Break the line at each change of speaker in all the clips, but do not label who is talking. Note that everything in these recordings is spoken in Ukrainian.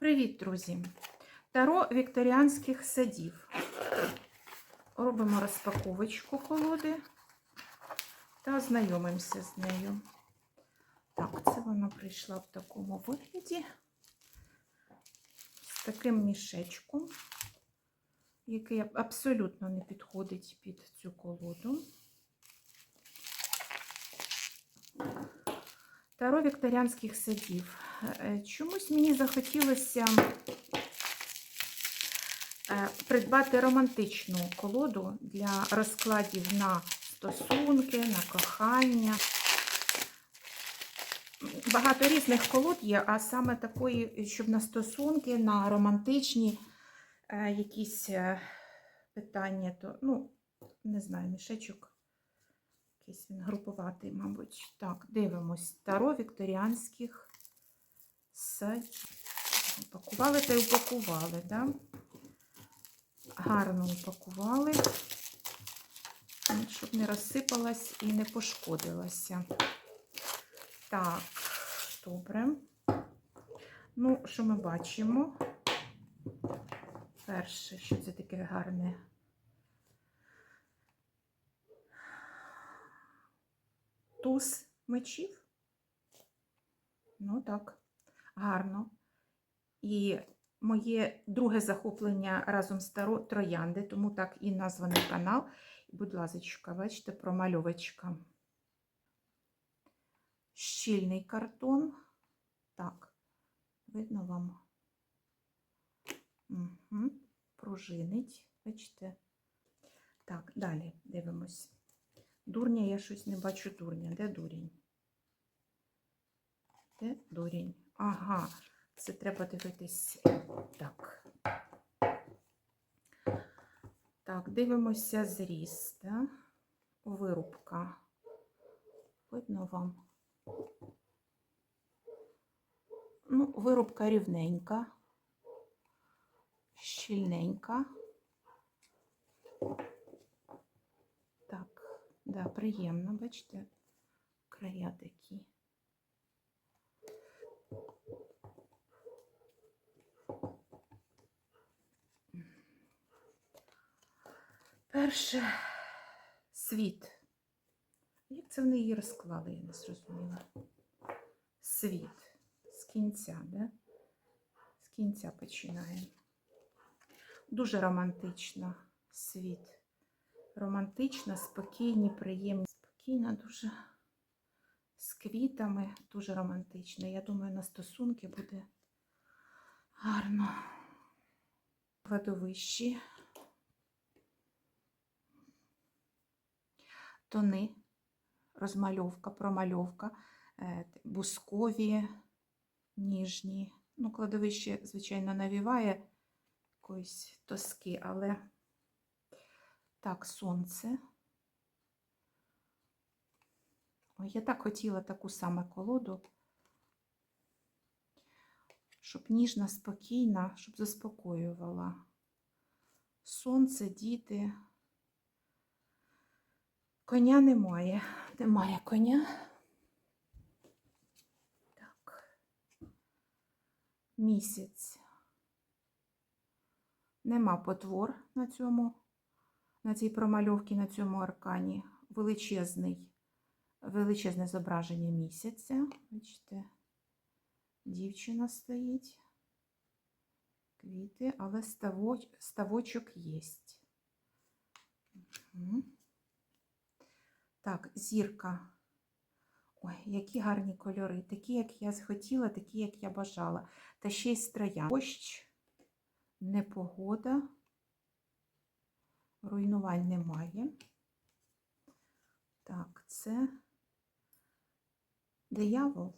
Привіт, друзі! Таро вікторіанських садів. Робимо розпаковочку колоди та знайомимося з нею. Так, це вона прийшла в такому вигляді, з таким мішечком, який абсолютно не підходить під цю колоду. Таро вікторіанських садів. Е, Чомусь мені захотілося е, придбати романтичну колоду для розкладів на стосунки, на кохання. Багато різних колод є, а саме такої, щоб на стосунки, на романтичні е, якісь питання, то, ну, не знаю, мішечок. Якийсь він групуватий, мабуть. Так, дивимось. Таро вікторіанських садів. Упакували та й упакували, да? Гарно упакували, щоб не розсипалась і не пошкодилася. Так, добре. Ну, що ми бачимо? Перше, що це таке гарне. Туз мечів. Ну так, гарно. І моє друге захоплення разом з Таро троянди, тому так і названий канал. Будь ласка, бачите, промальовочка. Щільний картон. Так, видно вам. Угу. Пружинить, бачите? Так, далі дивимось. Дурня я щось не бачу дурня. Де дурень? Де дурень? Ага, це треба дивитись так. Так, дивимося зріст. Да? Вирубка. Видно вам? Ну, вирубка рівненька, щільненька. Так. Да, приємно, бачите, края такі. Перше світ. Як це вони її розклали, я не зрозуміла. Світ. З кінця, да? З кінця починаємо. Дуже романтично світ романтична, спокійні, приємні. Спокійна, дуже з квітами, дуже романтична. Я думаю, на стосунки буде гарно. Кладовищі, тони, розмальовка, промальовка, е, бускові, ніжні. Ну, кладовище, звичайно, навіває якоїсь тоски, але. Так, сонце. Ой, я так хотіла таку саме колоду, щоб ніжна, спокійна, щоб заспокоювала. Сонце, діти. Коня немає. Немає коня. Так. Місяць. Нема потвор на цьому на цій промальовці, на цьому аркані величезний, величезне зображення місяця. Бачите, дівчина стоїть, квіти, але ставоч, ставочок є. Угу. Так, зірка. Ой, які гарні кольори. Такі, як я захотіла, такі, як я бажала. Та ще й строя. Дощ, непогода руйнувань немає. Так, це диявол.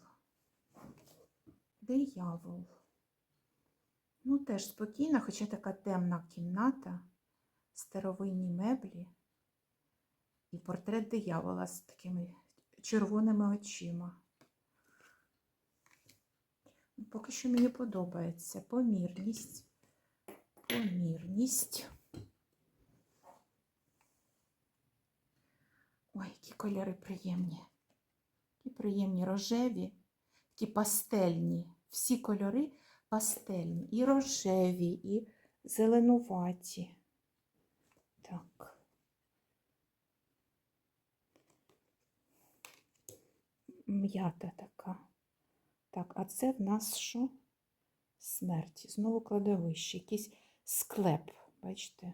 Диявол. Ну, теж спокійна, хоча така темна кімната, старовинні меблі і портрет диявола з такими червоними очима. Ну, поки що мені подобається помірність, помірність. Ой, які кольори приємні. Які приємні рожеві, такі пастельні. Всі кольори пастельні, і рожеві, і зеленуваті. Так. М'ята така. Так, а це в нас що? Смерть. Знову кладовище, якийсь склеп, бачите?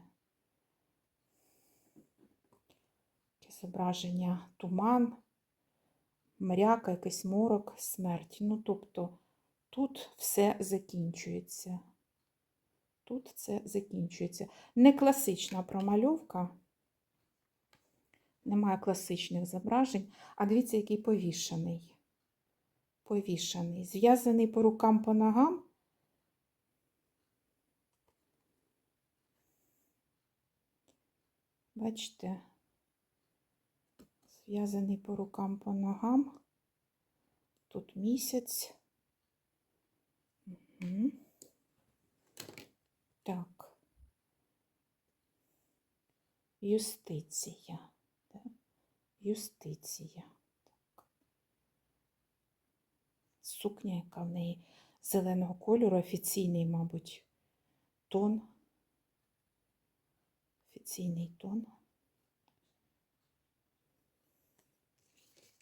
Таке зображення туман, мряка, якийсь морок, смерть. Ну, тобто тут все закінчується. Тут це закінчується. Не класична промальовка, немає класичних зображень, а дивіться, який повішаний. Повішаний, зв'язаний по рукам, по ногам. Бачите, зв'язаний по рукам, по ногам. Тут місяць. Угу. Так. Юстиція. Юстиція. Так. Сукня, яка в неї зеленого кольору, офіційний, мабуть, тон. Офіційний тон.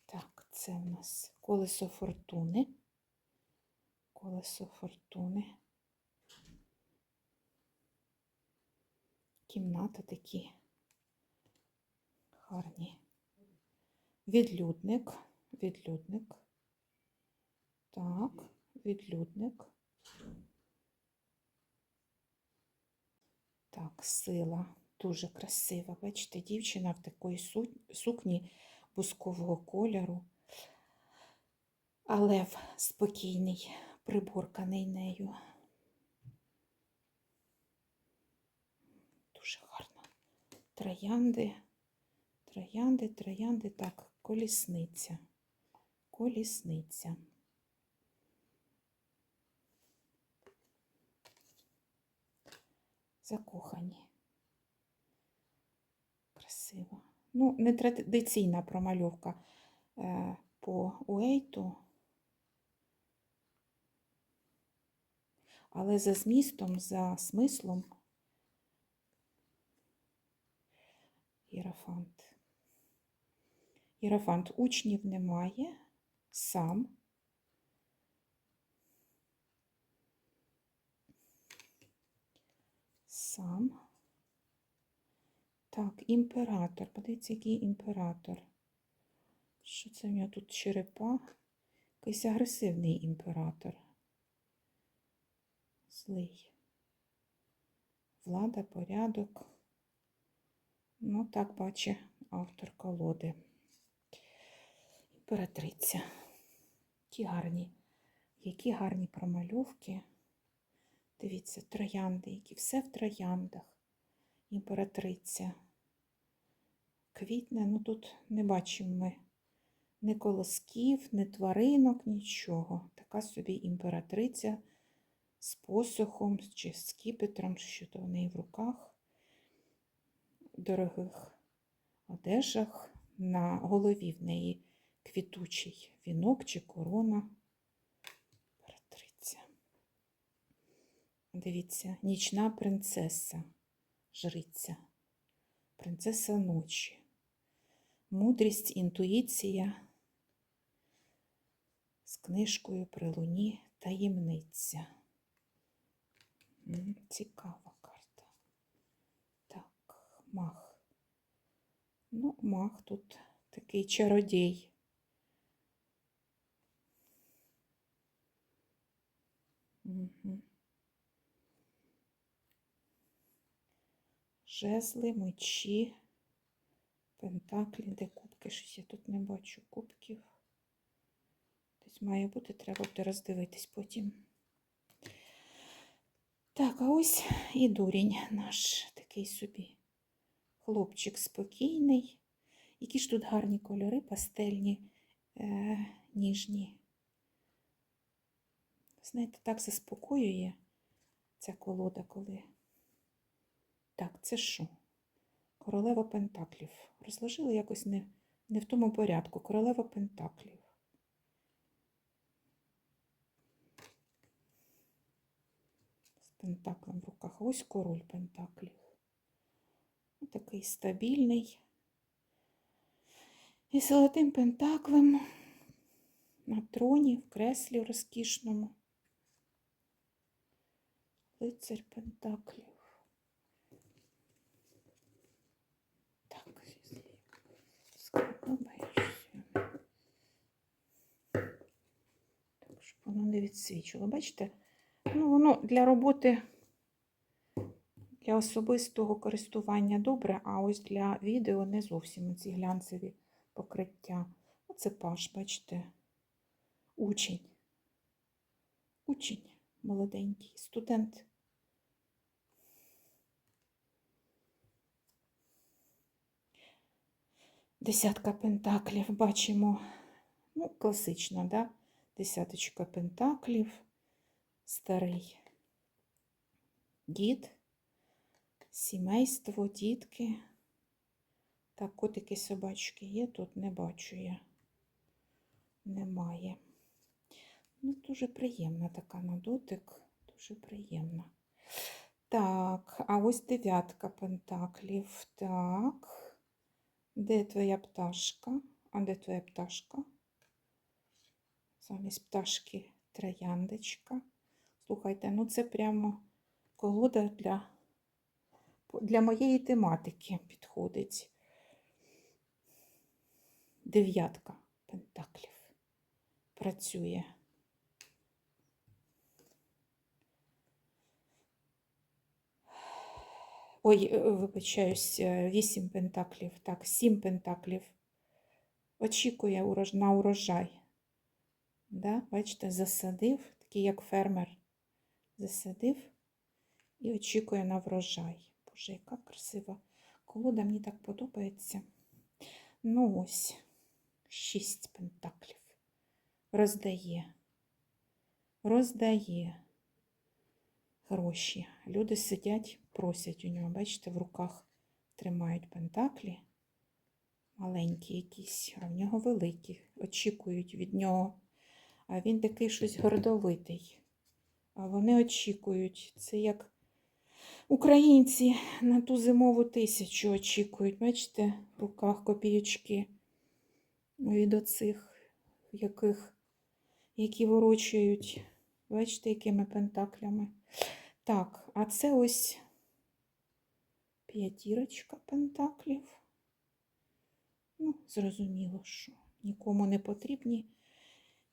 Так, це у нас колесо фортуни. Колесо фортуни. Кімната такі гарні. Відлюдник, відлюдник. Так, відлюдник. Так, сила. Дуже красива. Бачите, дівчина в такої сукні бускового кольору. А лев спокійний, приборканий нею. Дуже гарно. Троянди, троянди, троянди. Так, колісниця. Колісниця. Закохані. Красиво. Ну, не традиційна промальовка е, по Уейту, але за змістом, за смислом Єрафант. Єрафант учнів немає, сам. Сам. Так, імператор. Подивіться, який імператор. Що це в нього тут черепа? Якийсь агресивний імператор. Злий. Влада, порядок. Ну, так бачить автор колоди. Імператриця. Які гарні, які гарні промальовки. Дивіться, троянди, які все в трояндах. Імператриця. Квітне, ну тут не бачимо ми ні колосків, ні тваринок, нічого. Така собі імператриця з посохом чи з кіпетром, що то в неї в руках в дорогих одежах. На голові в неї квітучий вінок чи корона. Імператриця. Дивіться, нічна принцеса, жриця, принцеса ночі, мудрість, інтуїція з книжкою при луні таємниця. Цікава карта. Так, мах. Ну, мах тут такий чародій. Жезли, мечі, пентаклі, де кубки, щось я тут не бачу кубків. Десь має бути, треба буде роздивитись потім. Так, а ось і дурень наш такий собі. Хлопчик спокійний. Які ж тут гарні кольори, пастельні, е, ніжні. Знаєте, так заспокоює ця колода, коли. Так, це що? Королева Пентаклів. Розложили якось не, не в тому порядку. Королева Пентаклів. З пентаклем в руках. Ось король пентаклів. Ну, Такий стабільний. І золотим пентаклем на троні, в креслі розкішному. Лицар пентаклів. Так, складаєшся. Так, щоб воно не відсвічило. Бачите? Ну, воно для роботи, для особистого користування добре, а ось для відео не зовсім ці глянцеві покриття. Оце паш, бачите, учень. Учень молоденький, студент. Десятка пентаклів бачимо, ну, класично, да? Десяточка пентаклів, старий дід, сімейство, дітки. Так, котики собачки є, тут не бачу я. Немає. Ну, дуже приємна така на дотик, дуже приємна. Так, а ось дев'ятка пентаклів. Так. Де твоя пташка? А де твоя пташка? Замість пташки трояндочка. Слухайте, ну це прямо колода для, для моєї тематики підходить. Дев'ятка пентаклів працює. Ой, е, вибачаюсь, е, вісім пентаклів, так, сім пентаклів. Очікує на урожай. Да? Бачите, засадив, такий як фермер. Засадив і очікує на врожай. Боже, яка красива колода, мені так подобається. Ну ось, шість пентаклів. Роздає. Роздає гроші. Люди сидять, просять у нього. Бачите, в руках тримають пентаклі. Маленькі якісь, а в нього великі. Очікують від нього. А він такий щось гордовитий. А вони очікують. Це як українці на ту зимову тисячу очікують. Бачите, в руках копійочки від оцих, яких, які ворочають. Бачите, якими пентаклями. Так, а це ось п'ятірочка пентаклів. Ну, зрозуміло, що нікому не потрібні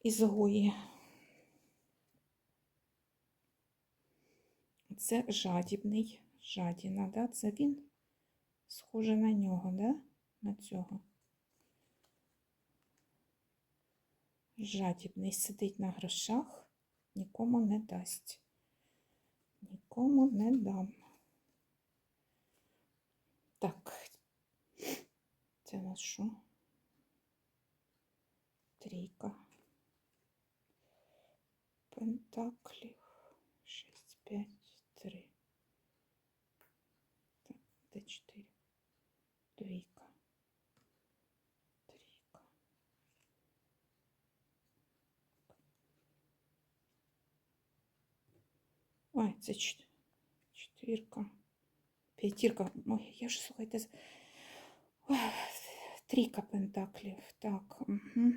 ізгої. Це жадібний, жадіна, да? Це він схоже на нього, да? На цього. Жадібний сидить на грошах, нікому не дасть. Нікому не дам. Так, це нас що? Трійка. Пентаклів. Шість, п'ять, три. Так, де чотири? Двійка. Трійка. Ой, це четвірка. П'ятірка. Ой, я ж слухайте. Трійка пентаклів. Так. Угу.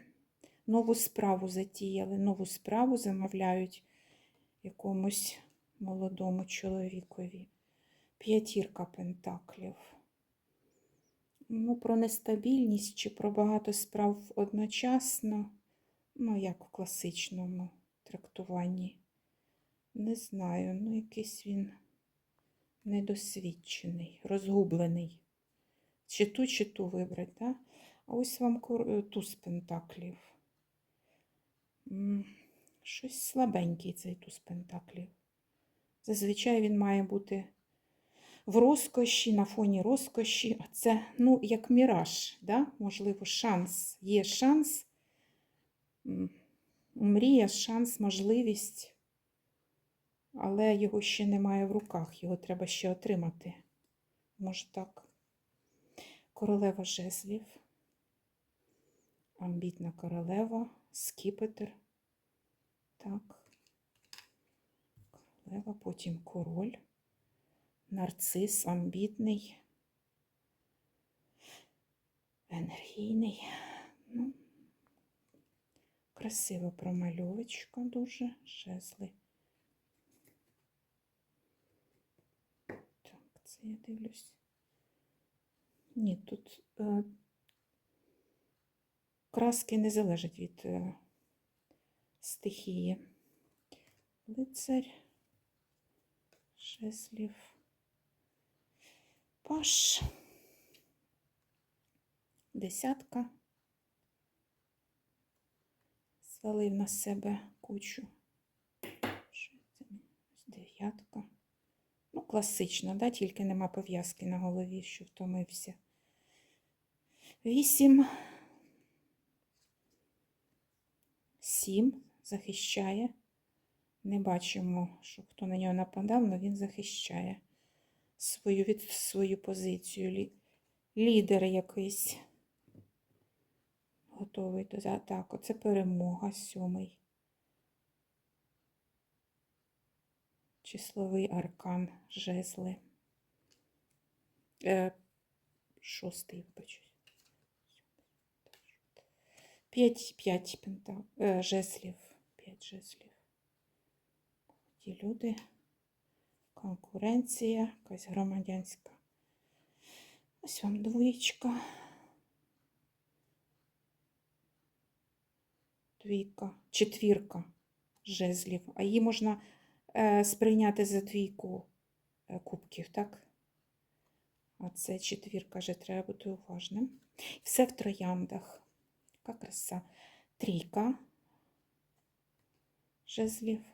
Нову справу затіяли, нову справу замовляють якомусь молодому чоловікові. П'ятірка пентаклів. Ну, про нестабільність чи про багато справ одночасно, ну, як в класичному трактуванні. Не знаю, ну якийсь він недосвідчений, розгублений. Чи ту, чи ту вибрати, так? А ось вам е, туз пентаклів. Щось слабенький цей туз пентаклів. Зазвичай він має бути в розкоші, на фоні розкоші. А це, ну, як міраж, да? можливо, шанс. Є шанс, мрія, шанс, можливість, але його ще немає в руках, його треба ще отримати. Може так. Королева жезлів, амбітна королева, скіпетр. Так. королева, потім король, нарцис, амбітний, енергійний. Ну, красива промальовочка дуже, жезли. Так, це я дивлюсь. Ні, тут е, краски не залежать від е, стихії. Лицарь, жезлів, паш, десятка. Звалив на себе кучу. Дев'ятка. Ну, класично, да? тільки нема пов'язки на голові, що втомився. Вісім. Сім захищає. Не бачимо, що хто на нього нападав, але він захищає свою, від, свою позицію. Лі, лідер якийсь готовий до атаки. Це перемога, сьомий. Числовий аркан, жезли. Е, шостий, вибачусь. П'ять, п'ять пента, е, жезлів. П'ять жезлів. Ті люди, конкуренція, якась громадянська. Ось вам двоєчка. Двійка, четвірка жезлів. А її можна сприйняти за двійку е, кубків, так? А це четвірка, вже треба бути уважним. Все в трояндах. Яка краса. Трійка жезлів.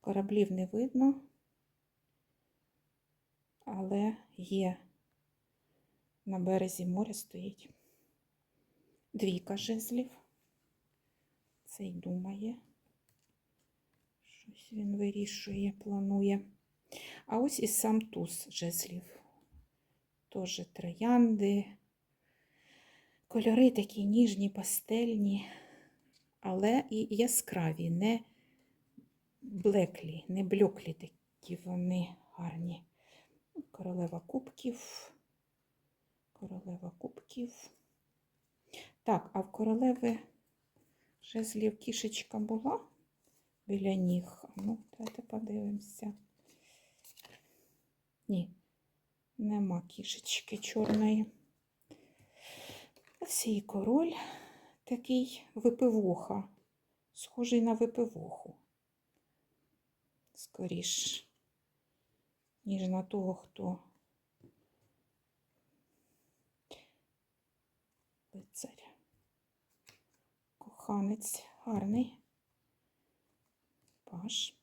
Кораблів не видно, але є на березі моря стоїть. Двійка жезлів. Цей думає. Щось він вирішує, планує. А ось і сам туз жезлів. Теж троянди. Кольори такі ніжні, пастельні, але і яскраві, не блеклі, не блеклі такі вони гарні. Королева кубків. Королева кубків. Так, а в королеви жезлів кішечка була біля ніг. Ну, давайте подивимося. Ні, нема кішечки чорної. Ось і король такий випивоха, схожий на випивоху. Скоріш, ніж на того, хто лицарь. Коханець гарний. Паш.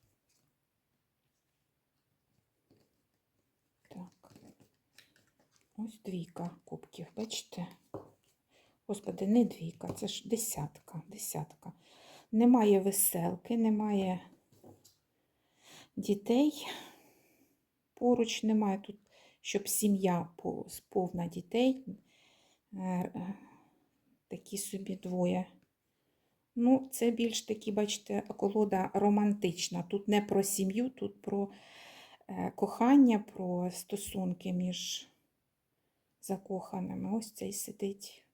Так. Ось двійка кубків, бачите? Господи, не двійка, це ж десятка, десятка. Немає веселки, немає дітей. Поруч немає тут, щоб сім'я повна дітей. Е, е, Такі собі двоє. Ну, це більш такі, бачите, колода романтична. Тут не про сім'ю, тут про е, кохання, про стосунки між закоханими. Ось цей сидить.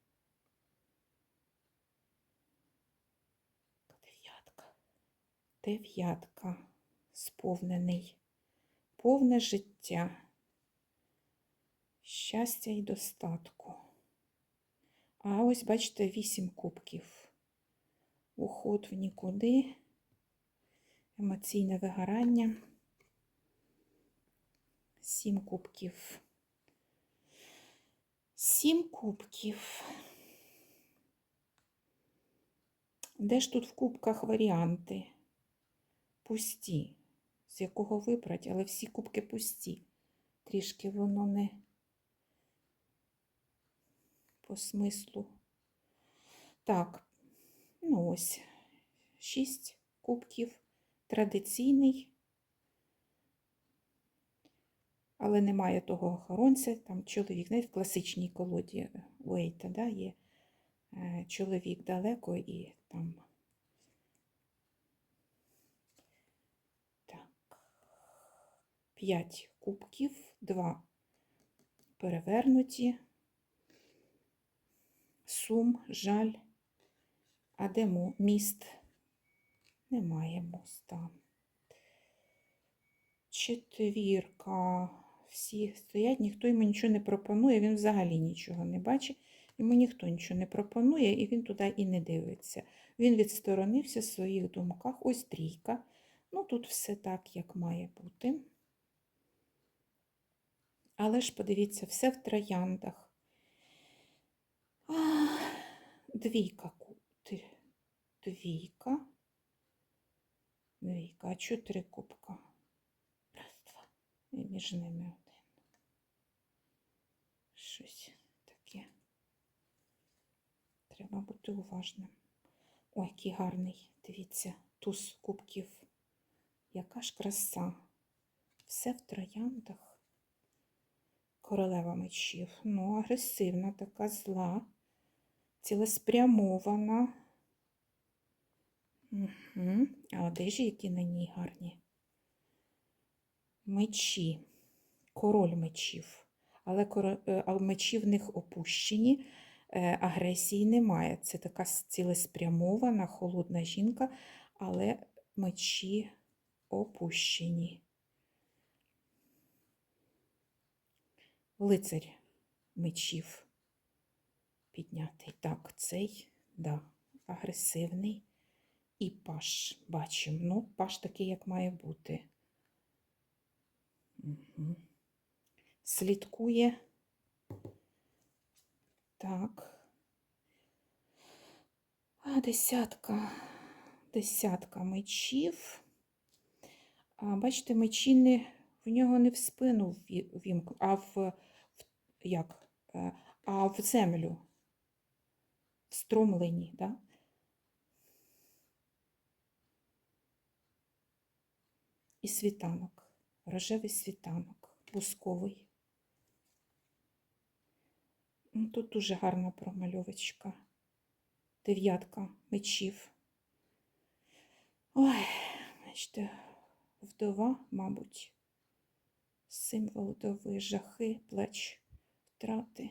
Дев'ятка. Дев'ятка. Сповнений. Повне життя. Щастя і достатку. А ось, бачите, вісім кубків. Уход в нікуди, емоційне вигорання. Сім кубків. Сім кубків. Де ж тут в кубках варіанти? Пусті, з якого вибрати, але всі кубки пусті. Трішки воно не по смислу. Так, ну ось, шість кубків, традиційний, але немає того охоронця, там чоловік, навіть в класичній колоді Уейта, да, є е, чоловік далеко і там. Так, 5 кубків, 2 перевернуті, сум, жаль. А де міст? Немає моста. Четвірка. Всі стоять, ніхто йому нічого не пропонує, він взагалі нічого не бачить. Йому ніхто нічого не пропонує, і він туди і не дивиться. Він відсторонився в своїх думках. Ось трійка. Ну, тут все так, як має бути. Але ж подивіться, все в трояндах. А, двійка. Двійка. Двійка. А три кубка? Раз, два. І між ними один. Щось таке. Треба бути уважним. Ой, який гарний. Дивіться, туз кубків. Яка ж краса. Все в трояндах. Королева мечів. Ну, агресивна, така зла, цілеспрямована. Угу. А одежі, які на ній гарні. Мечі. Король мечів. Але е, мечі в них опущені. Е, Агресії немає. Це така цілеспрямована, холодна жінка, але мечі опущені. Лицарь мечів піднятий. Так, цей, да, агресивний. І паш бачимо. Ну, паш такий, як має бути. Угу. Слідкує. Так. А, десятка. Десятка мечів. А, бачите, мечі не, в нього не в спину вімк, а в, в як? Е, А в землю. Встромлені, да? І світанок. Рожевий світанок, бусковий. Ну, Тут дуже гарна промальовочка. Дев'ятка мечів. Ой, бачите, вдова, мабуть, символ вдови, жахи, плач, втрати,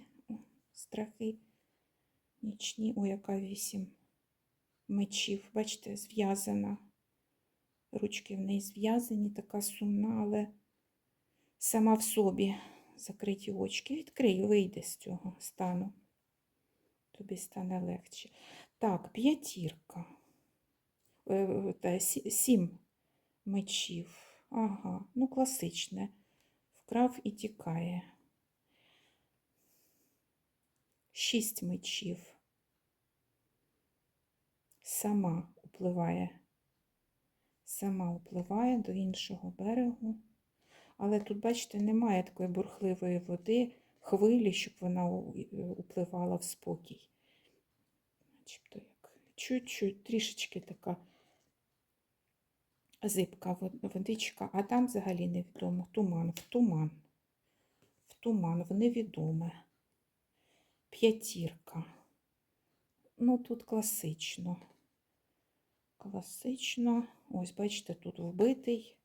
страхи, нічні, о, яка вісім мечів. Бачите, зв'язана. Ручки в неї зв'язані, така сумна, але сама в собі закриті очки. Відкрий, вийди з цього стану. Тобі стане легше. Так, п'ятірка. Е, та, Сім мечів. Ага, ну класичне. Вкрав і тікає. Шість мечів. Сама upливає. Сама upливає до іншого берегу. Але тут, бачите, немає такої бурхливої води, хвилі, щоб вона у- е, в спокій. Начебто як чуть-чуть, трішечки така зибка водичка, а там взагалі невідомо. Туман, в туман. В туман, в невідоме. П'ятірка. Ну, тут класично. Класично. Ось, бачите, тут вбитий.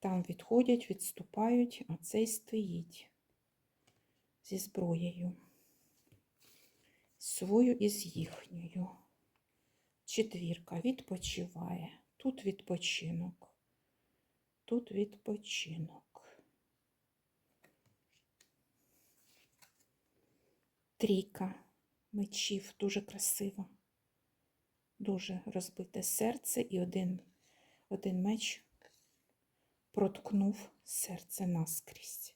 Там відходять, відступають, а цей стоїть зі зброєю. Свою і з їхньою. Четвірка відпочиває. Тут відпочинок. Тут відпочинок. Трійка мечів дуже красиво. Дуже розбите серце і один, один меч проткнув серце наскрізь.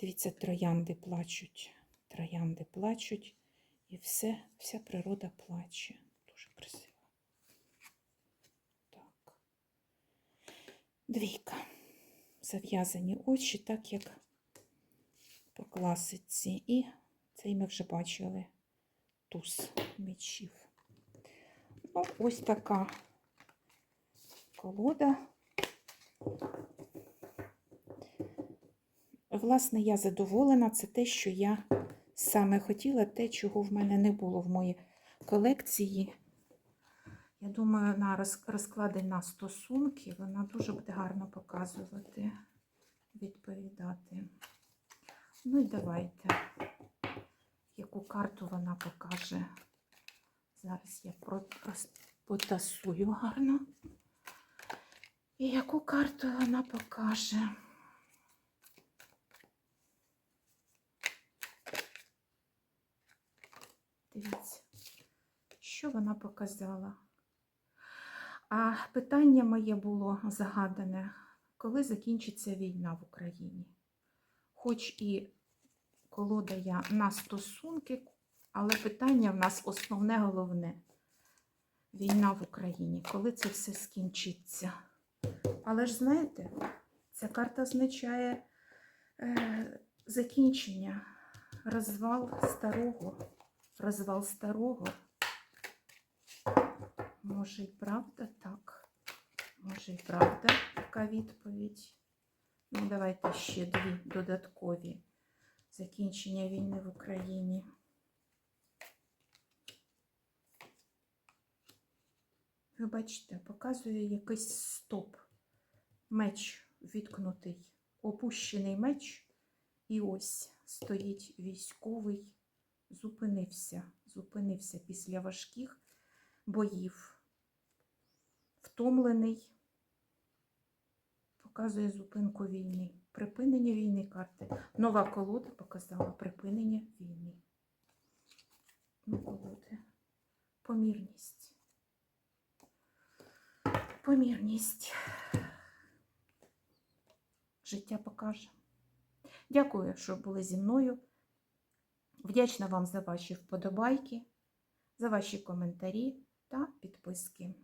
Дивіться, троянди плачуть, троянди плачуть, і все, вся природа плаче. Дуже красиво. Так. Двійка. Зав'язані очі, так як по класиці. І цей ми вже бачили туз мечів. Ось така колода. Власне, я задоволена. Це те, що я саме хотіла, те, чого в мене не було в моїй колекції. Я думаю, на роз- розклади на стосунки вона дуже буде гарно показувати. відповідати. Ну і давайте, яку карту вона покаже. Зараз я потасую гарно. І яку карту вона покаже? Дивіться, що вона показала. А питання моє було загадане, коли закінчиться війна в Україні? Хоч і колода я на стосунки, але питання в нас основне головне. Війна в Україні, коли це все скінчиться. Але ж знаєте, ця карта означає е, закінчення, розвал старого, розвал старого. Може і правда так. Може і правда така відповідь. Ну, давайте ще дві додаткові закінчення війни в Україні. Ви бачите, показує якийсь стоп. Меч відкнутий, опущений меч, і ось стоїть військовий, зупинився, зупинився після важких боїв. Втомлений, показує зупинку війни. Припинення війни карти. Нова колода показала припинення війни. Ну, колоди. Помірність. Помірність. Життя покаже. Дякую, що були зі мною. Вдячна вам за ваші вподобайки, за ваші коментарі та підписки.